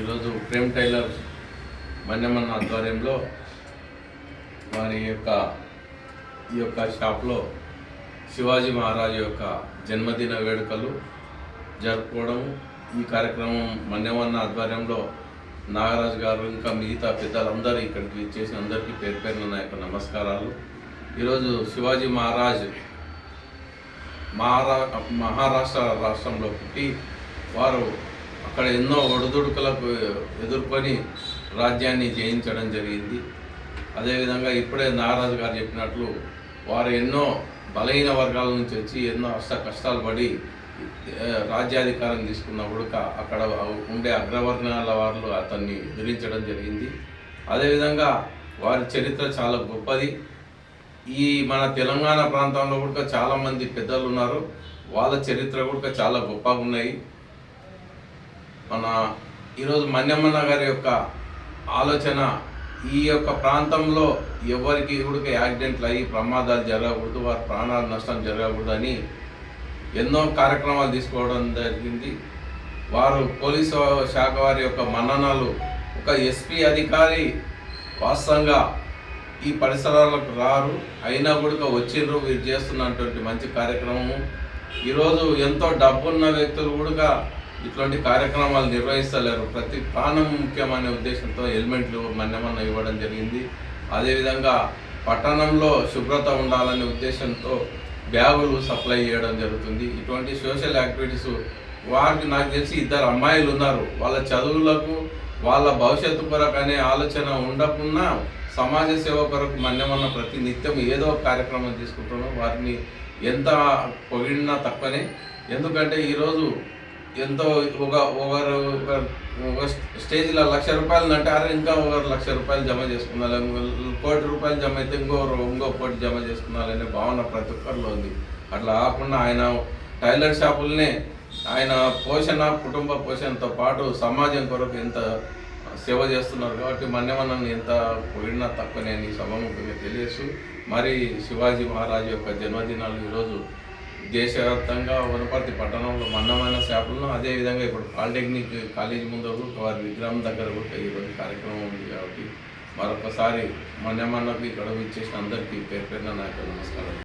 ఈరోజు ప్రేమ్ టైలర్ మన్యమన్న ఆధ్వర్యంలో వారి యొక్క ఈ యొక్క షాప్లో శివాజీ మహారాజు యొక్క జన్మదిన వేడుకలు జరుపుకోవడం. ఈ కార్యక్రమం మన్యమన్న ఆధ్వర్యంలో నాగరాజు గారు ఇంకా మిగతా పెద్దలందరూ ఇక్కడికి చేసిన అందరికీ పేరు పేరున నా యొక్క నమస్కారాలు. ఈరోజు శివాజీ మహారాజ్ మహారా మహారాష్ట్ర రాష్ట్రంలో పుట్టి వారు అక్కడ ఎన్నో ఒడిదుడుకులకు ఎదుర్కొని రాజ్యాన్ని జయించడం జరిగింది. అదేవిధంగా ఇప్పుడే నారాజు గారు చెప్పినట్లు వారు ఎన్నో బలహీన వర్గాల నుంచి వచ్చి ఎన్నో అష్ట కష్టాలు పడి రాజ్యాధికారం తీసుకున్న క- అక్కడ ఉండే అగ్రవర్ణాల వారు అతన్ని ఎదిరించడం జరిగింది. అదేవిధంగా వారి చరిత్ర చాలా గొప్పది. ఈ మన తెలంగాణ ప్రాంతంలో కూడా చాలామంది పెద్దలు ఉన్నారు. వాళ్ళ చరిత్ర కూడా చాలా గొప్పగా ఉన్నాయి. మన ఈరోజు మన్యమ్మన్న గారి యొక్క ఆలోచన ఈ యొక్క ప్రాంతంలో ఎవరికి కూడా యాక్సిడెంట్లు అయ్యి ప్రమాదాలు జరగకూడదు వారి ప్రాణాల నష్టం జరగకూడదు అని ఎన్నో కార్యక్రమాలు తీసుకోవడం జరిగింది. వారు పోలీసు శాఖ వారి యొక్క మన్ననాలు ఒక ఎస్పీ అధికారి వాస్తవంగా ఈ పరిసరాలకు రారు అయినా కూడా వచ్చిండ్రు వీరు చేస్తున్నటువంటి మంచి కార్యక్రమము. ఈరోజు ఎంతో డబ్బున్న వ్యక్తులు కూడా ఇట్లాంటి కార్యక్రమాలు నిర్వహిస్తలేరు. ప్రతి ప్రాణం ముఖ్యమనే ఉద్దేశంతో హెల్మెట్లు మన్నెమన్న ఇవ్వడం జరిగింది. అదేవిధంగా పట్టణంలో శుభ్రత ఉండాలనే ఉద్దేశంతో బ్యాగులు సప్లై చేయడం జరుగుతుంది. ఇటువంటి సోషల్ యాక్టివిటీస్ వారికి నాకు తెలిసి ఇద్దరు అమ్మాయిలు ఉన్నారు. వాళ్ళ చదువులకు వాళ్ళ భవిష్యత్తు కొరకు అనే ఆలోచన ఉండకున్నా సమాజ సేవ కొరకు మన్యమన్న ప్రతి నిత్యం ఏదో కార్యక్రమం తీసుకుంటున్నాం. వారిని ఎంత పొగిడినా తప్పనే ఎందుకంటే ఈరోజు ఎంతో ఒక ఒకరు ఒక- స్టేజ్లో లక్ష రూపాయలు అంటే అరే ఇంకా ఒకరు లక్ష రూపాయలు జమ చేసుకున్నారు. కోటి రూపాయలు జమ అయితే ఇంకో ఇంకో కోటి జమ చేసుకున్నారనే భావన ప్రతి ఒక్కరిలో ఉంది. అట్లా కాకుండా ఆయన టైలర్ షాపుల్నే ఆయన పోషణ కుటుంబ పోషణతో పాటు సమాజం కొరకు ఎంత సేవ చేస్తున్నారు కాబట్టి మన్యమన్నని ఎంత పోయినా తక్కువనే అని సభముఖంగా తెలియచ్చు మరి శివాజీ మహారాజు యొక్క జన్మదినాలు ఈరోజు దేశవ్యాప్తంగా వనపర్తి పట్టణంలో మన్నమైన షాపులను అదేవిధంగా ఇప్పుడు పాలిటెక్నిక్ కాలేజీ ముందు కూడా వారి విగ్రహం దగ్గర కూడా ఈరోజు కార్యక్రమం ఉంది కాబట్టి మరొకసారి మన్యమన్నకు ఇక్కడ ఇచ్చేసిన అందరికీ పేరు పేరున నా నమస్కారం